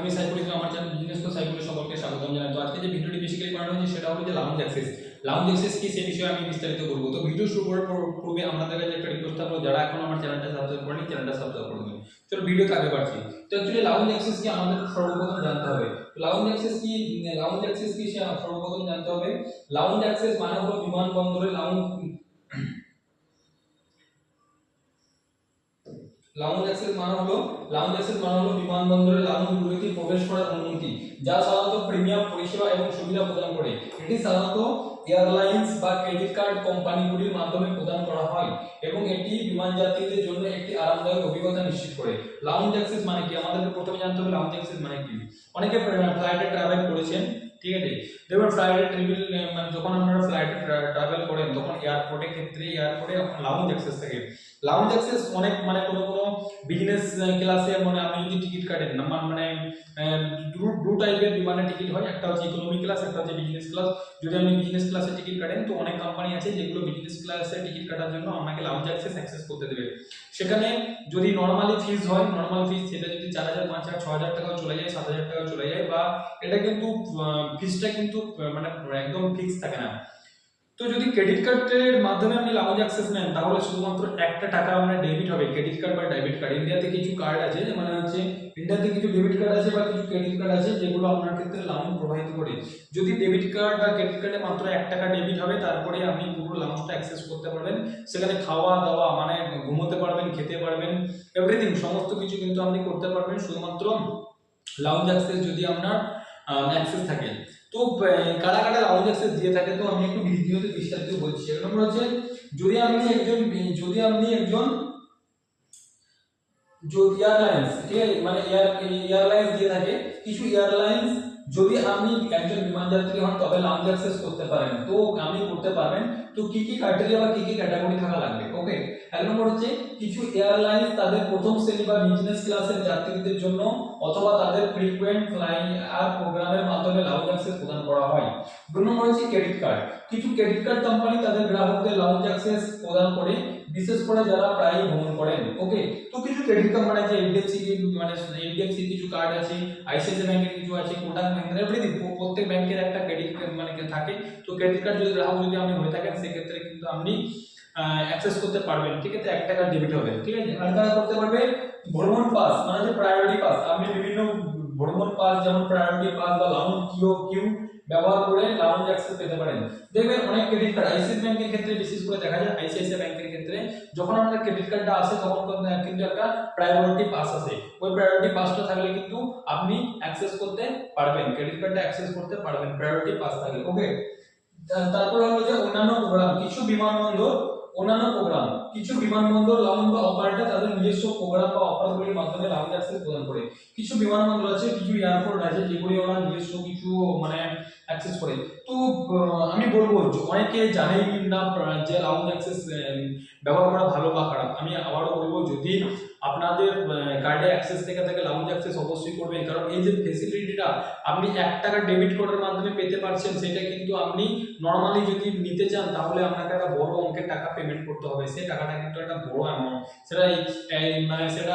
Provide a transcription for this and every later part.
আমি সাইকুল ইসলাম, আমার channel business তো সাইকুলের সকলকে স্বাগতম জানাই। তো আজকে যে ভিডিওটি বেসিক্যালি বানানো হয়েছে, সেটা হলো যে লাউঞ্জ অ্যাক্সেস। লাউঞ্জ অ্যাক্সেস কি সে বিষয়ে আমি বিস্তারিত বলব। তো ভিডিও শুরু করার পর- পূর্বে আপনাদের কাছে একটা রিকোয়েস্ট থাকল, যারা এখন আমার চ্যানেলটা সাবস্ক্রাইব করেনি, চ্যানেলটা সাবস্ক্রাইব করে দেবেন চলো ভিডিওতে আগে বাড়ছি। তো অ্যাকচুয়ালি লাউঞ্জ অ্যাক্সেস কি আমাদের সর্বপ্রথম জানতে হবে? লাউঞ্জ অ্যাক্সেস কি লাউঞ্জ অ্যাক্সেস কি সে সর্বপ্রথম জানতে হবে? লাউঞ্জ অ্যাক্সেস মানে হলো বিমানবন্দরে লাউঞ্জ লাউঞ্জ অ্যাক্সেস মানে হলো অ্যাক্সেস মানে হলো বিমানবন্দরে লাউঞ্জগুলিতে প্রবেশ করার অনুমতি, যা সাধারণত প্রিমিয়াম পরিষেবা এবং সুবিধা প্রদান করে। এটি সাধারণত এয়ারলাইন্স বা ক্রেডিট কার্ড কোম্পানিগুলির মাধ্যমে প্রদান করা হয় এবং এটি বিমান যাত্রীদের জন্য একটি আরামদায়ক অভিজ্ঞতা নিশ্চিত করে। লাউঞ্জ অ্যাক্সেস মানে কি? আমাদেরকে প্রথমে জানতে হবে লাউঞ্জ অ্যাক্সেস মানে কি। অনেকে ফ্লাইটে ট্রাভেল করেছেন, ঠিক আছে? দেখবেন ফ্লাইটে ট্রাভেল মানে যখন আপনারা ফ্লাইটে ট্রাভেল করেন, তখন এয়ারপোর্টে ক্ষেত্রে এয়ারপোর্টে লাউঞ্জ অ্যাক্সেস থাকে লাউঞ্জ অ্যাক্সেস অনেক মানে কোনো কোনো বিজনেস ক্লাসে মানে আপনি যদি টিকিট কাটেন না মানে দু টাইপের বিমানের টিকিট হয়। একটা হচ্ছে ইকোনমি ক্লাস একটা হচ্ছে বিজনেস ক্লাস যদি আপনি বিজনেস ক্লাসে টিকিট কাটেন, তো অনেক কোম্পানি আছে যেগুলো বিজনেস ক্লাসে টিকিট কাটার জন্য আপনাকে লাউঞ্জ অ্যাক্সেস অ্যাক্সেস করতে দেবে। সেখানে যদি নর্মালি ফিস হয় নর্মাল ফিস সেটা যদি চার হাজার, পাঁচ হাজার, ছ হাজার টাকাও চলে যায়, সাত হাজার টাকাও চলে যায় বা এটা কিন্তু ফিসটা কিন্তু মানে একদম ফিক্স থাকে না। তো যদি ক্রেডিট কার্ডের মাধ্যমে আপনি লাউঞ্জ অ্যাক্সেস নেন, তাহলে শুধুমাত্র একটা টাকা আপনার ডেবিট হবে। ক্রেডিট কার্ড বা ডেবিট কার্ড ইন্ডিয়াতে কিছু কার্ড আছে মানে হচ্ছে ইন্ডিয়াতে কিছু ডেবিট কার্ড আছে বা কিছু ক্রেডিট কার্ড আছে, যেগুলো আপনার ক্ষেত্রে লাউঞ্জ প্রোভাইড করে। যদি ডেবিট কার্ড বা ক্রেডিট কার্ডে মাত্র এক টাকা ডেবিট হবে, তারপরে আপনি পুরো লাউঞ্জটা অ্যাক্সেস করতে পারবেন। সেখানে খাওয়া দাওয়া মানে ঘুমোতে পারবেন, খেতে পারবেন এভরিথিং সমস্ত কিছু কিন্তু আপনি করতে পারবেন। শুধুমাত্র লাউঞ্জ অ্যাক্সেস যদি আপনার অ্যাক্সেস থাকে। তো কারা কারা লাউঞ্জ অ্যাক্সেস দিয়ে থাকে, তো আমি একটু ভিডিওতে বিস্তারিত বলছি। এক নম্বর হচ্ছে, যদি আপনি একজন, যদি আপনি একজন যদি এয়ারলাইন্স ঠিক আছে মানে এয়ার এয়ারলাইন্স দিয়ে থাকে, কিছু এয়ারলাইন্স যদি আপনি একজন বিমান যাত্রী হন, তবে লাউঞ্জ অ্যাক্সেস করতে পারেন। তো আপনি করতে পারবেন। তো কি কি ক্রাইটেরিয়া বা কি কি ক্যাটাগরি থাকা লাগবে? ওকে এক নম্বর হচ্ছে, কিছু এয়ারলাইন্স তাদের প্রথম শ্রেণি বা বিজনেস ক্লাসের যাত্রীদের জন্য অথবা তাদের ফ্রিকুয়েন্ট ফ্লাইং আর প্রোগ্রামের মাধ্যমে লাউঞ্জ অ্যাক্সেস প্রদান করা হয়। দু নম্বর হচ্ছে ক্রেডিট কার্ড কিছু ক্রেডিট কার্ড কোম্পানি তাদের গ্রাহকদের লাউঞ্জ অ্যাক্সেস প্রদান করে। বিশেষ করে যারা প্রায়ই ভ্রমণ করেন ওকে তো কিছু ক্রেডিট কোম্পানি আছে এইচডিএফসি মানে এইচডিএফসি কিছু কার্ড আছে আইসিআইসি ব্যাংকের কিছু আছে কোটাক ব্যাংকের এভরিথিং প্রত্যেক ব্যাংকের একটা ক্রেডিট মানে থাকে তো ক্রেডিট কার্ড যদি গ্রাহক যদি আপনি হয়ে থাকেন সেক্ষেত্রে কিন্তু আপনি অ্যাক্সেস করতে পারবেন ঠিক আছে এক টাকা ডেবিট হবে ঠিক আছে আর কারা করতে পারবে ভ্রমণ পাস মানে যে প্রায়োরিটি পাস আপনি বিভিন্ন ভ্রমণ পাস যেমন প্রায়োরিটি পাস বা লাউঞ্জ কিউ কিউ ব্যবহার করে লাউঞ্জ অ্যাক্সেস পেতে পারেন। দেখবেন অনেক ক্রেডিট কার্ড আইসিআইসি ব্যাংকের ক্ষেত্রে বিশেষ করে দেখা যায় আইসিআইসি ব্যাংকের ক্ষেত্রে যখন আপনার ক্রেডিট কার্ডটা আসে, তখন কিন্তু একটা প্রায়োরিটি পাস আসে। ওই প্রায়োরিটি পাসটা থাকলে কিন্তু আপনি অ্যাক্সেস করতে পারবেন ক্রেডিট কার্ডটা অ্যাক্সেস করতে পারবেন প্রায়োরিটি পাস থাকলে। ওকে তারপর হলো যে অন্যান্য প্রোগ্রাম কিছু বিমানবন্দর, অন্যান্য প্রোগ্রাম কিছু বিমানবন্দর লাউঞ্জ অপারেটর তাদের নিজস্ব প্রোগ্রাম বা অফারগুলির মাধ্যমে লাউঞ্জ অ্যাক্সেস প্রদান করে। কিছু বিমানবন্দর আছে, কিছু এয়ারপোর্ট আছে, যেগুলি ওরা নিজস্ব কিছু মানে অ্যাক্সেস করে। তো আমি বলব অনেকে জানেই না যে লাউঞ্জ অ্যাক্সেস ব্যবহার করা ভালো বা খারাপ। আমি আবারও বলব, যদি আপনাদের কার্ডে অ্যাক্সেস থেকে থাকে লাউঞ্জ অ্যাক্সেস অবশ্যই করবেন। কারণ এই যে ফেসিলিটিটা আপনি এক টাকা ডেবিট কার্ডের মাধ্যমে পেতে পারছেন, সেটা কিন্তু আপনি নর্মালি যদি নিতে চান, তাহলে আপনাকে একটা বড় অঙ্কের টাকা পেমেন্ট করতে হবে। সেই টাকাটা কিন্তু একটা বড় অ্যামাউন্ট সেটা এই- মানে সেটা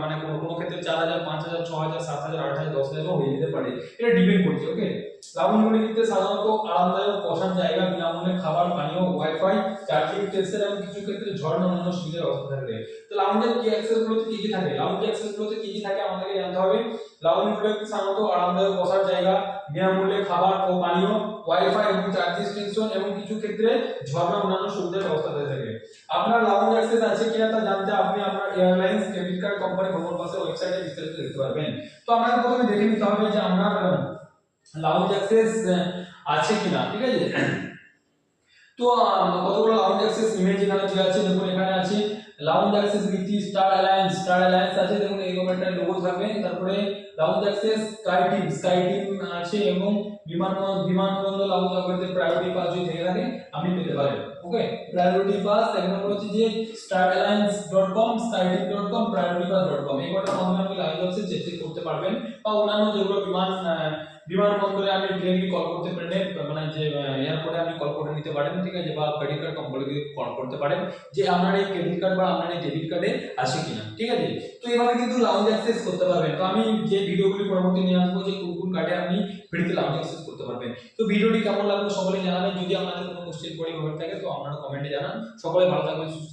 মানে কোনো কোনো ক্ষেত্রে চার হাজার, পাঁচ হাজার ছ হাজার, সাত হাজার, আট হাজার, দশ হাজারও হয়ে যেতে পারে। এটা ডিপেন্ড করছে ওকে লাউঞ্জগুলিতে সাধারণত আরামদায়ক বসার জায়গা, বিনামূল্যে খাবার, পানীয় ওয়াইফাই চার্জিং টেস্টের এবং কিছু ক্ষেত্রে ঝর্ণা অন্যান্য সুবিধার ব্যবস্থা থাকবে। তো লাউঞ্জের কি অ্যাক্সেস গুলোতে কি কি থাকে? লাউঞ্জ অ্যাক্সেস গুলোতে কি কি থাকে আমাদেরকে জানতে হবে। লাউঞ্জ গুলোতে সাধারণত আরামদায়ক বসার জায়গা, বিনামূল্যে খাবার ও পানীয় ওয়াইফাই এবং চার্জিং স্টেশন এবং কিছু ক্ষেত্রে ঝর্ণা অন্যান্য সুবিধার ব্যবস্থা থাকে। আপনার লাউঞ্জ অ্যাক্সেস আছে কিনা তা জানতে আপনি আপনার এয়ারলাইন্স ক্রেডিট কার্ড কোম্পানি ভ্রমণ পাশে ওয়েবসাইটে বিস্তারিত দেখতে পারবেন। তো আপনাকে প্রথমে দেখে নিতে হবে যে আপনার লাউঞ্জ অ্যাক্সেস আছে কিনা, ঠিক আছে? তো কতগুলো লাউঞ্জ অ্যাক্সেস ইমেজ এখানে দেওয়া আছে? দেখুন, এখানে আছে লাউঞ্জ অ্যাক্সেস ভিত্তি স্টার অ্যালায়েন্স স্টার অ্যালায়েন্স আছে, দেখুন, এরকম একটা লোগো থাকবে। তারপরে lounge access SkyTeam SkyTeam আছে এবং বিমান, বিমানবন্দর লাউঞ্জ অ্যাক্সেস প্রায়োরিটি পাস যদি থেকে থাকে, আপনি পেতে পারেন ওকে প্রায়োরিটি পাস এক নম্বর হচ্ছে যে Star Alliance dot com SkyTeam dot com Priority Pass dot com এই কটার মাধ্যমে আপনি লাউঞ্জ অ্যাক্সেস চেক করতে পারবেন। বা অন্যান্য যেগুলো বিমান বিমানবন্দরে আপনি ডিরেক্টলি কল করতে পারেন? মানে যে এয়ারপোর্টে আপনি কল করে নিতে পারেন, ঠিক আছে? বা ক্রেডিট কার্ড কোম্পানিকে কল করতে পারেন যে আপনার এই ক্রেডিট কার্ড বা আপনার এই ডেবিট কার্ডে আছে কিনা, ঠিক আছে? তো এভাবে কিন্তু লাউঞ্জ অ্যাক্সেস করতে পারবেন। তো আমি যে ভিডিওগুলি পরবর্তী নিয়ে আসব যে কোন কোন কার্ডে আপনি ফ্রিতে লাউঞ্জ অ্যাক্সেস করতে পারবেন। তো ভিডিওটি কেমন লাগল সকলে জানাবেন। যদি আপনাদের কোনো কোশ্চেন পড়ে থাকে, তো আপনারা কমেন্টে জানান। সকলে ভালো থাকবেন, সুস্থ